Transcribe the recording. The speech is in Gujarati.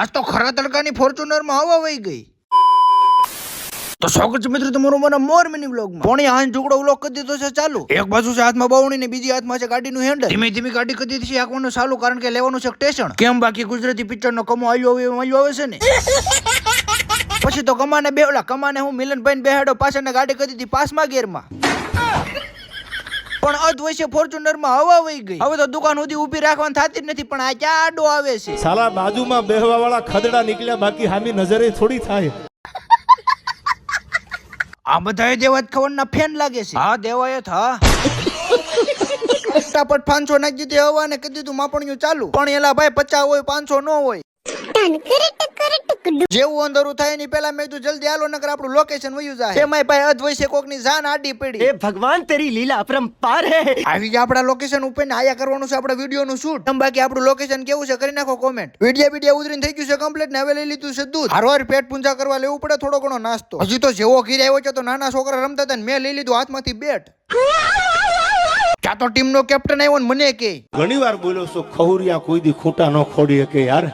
આજ તો ખરા તડકાની ફોર્ચ્યુનરમાં હવા વહી ગઈ. તો સ્વાગત છે મિત્રો તમારું મને મોર મિની બ્લોગમાં પોણી હાંજ ઢુકડો વ્લોગ કરી દીધો છે? ચાલુ. એક બાજુ છે હાથમાં બાવણી ને બીજી હાથમાં છે ગાડીનું હેન્ડલ ધીમે ધીમે ગાડી કરી દીધી છે આંકવાનું ચાલુ, કારણ કે લેવાનું છે સ્ટેશન કેમ બાકી ગુજરાતી પિક્ચર નો કમો આવ્યો એમ આવ્યો આવે છે ને? પછી તો કમાને બે ઓલા કમાને હું મિલનભાઈ બેહાડો પાછળ ગાડી કરી દીધી પાસમાં ગેરમાં. પણ અધ ફોર્ચ્યુનરમાં હવા વહી ગઈ. હવે તો દુકાન સુધી ઊભી રાખવાની થતી જ નથી પણ આ ક્યાં આડો આવે છે? સાલા બાજુમાં બેહવા વાળા ખદડા નીકળ્યા બાકી હામી નજરે થોડી થાય. આ બધા દેવાત ખવડના ફેન લાગે છે. હા દેવાય થા ફટાફટ પાંચસો નાખી દીધી હવા ને કીધું તું માપણિયું ચાલુ. પણ એલા ભાઈ પચાસ હોય પાંચસો નો હોય. જેવું અંદરું થાયની પેલા મેં તું જલ્દી આલો નકર આપણું લોકેશન વયું જાય એમાં ભાઈ અધવૈસે કોકની જાન આડી પડી. એ ભગવાન તેરી લીલા અપરંપાર હે. આવી ગયા આપણા લોકેશન ઉપર ને આયા કરવાનું છે આપણા વિડિયો નું શૂટ તમ બાકી આપણું લોકેશન કેવું છે કરી નાખો કોમેન્ટ વિડિયા વિડિયા ઉતરીને થઈ ગયું છે કમ્પ્લીટ ને હવે લઈ લીધું છે દૂધ. હારવાર પેટ પૂંજા કરવા લેવું પડે થોડો ઘણો નાસ્તો. હજી તો જેવો ઘીર આવ્યો છે તો નાના છોકરા રમતા હતા ને મેં લઈ લીધું હાથમાંથી બેટ. ક્યાં તો ટીમનો કેપ્ટન આવ્યો ને મને કે. ઘણી વાર બોલ્યો છો ખહુરિયા કોઈ દી ખોટા ન ખોડી કે યાર.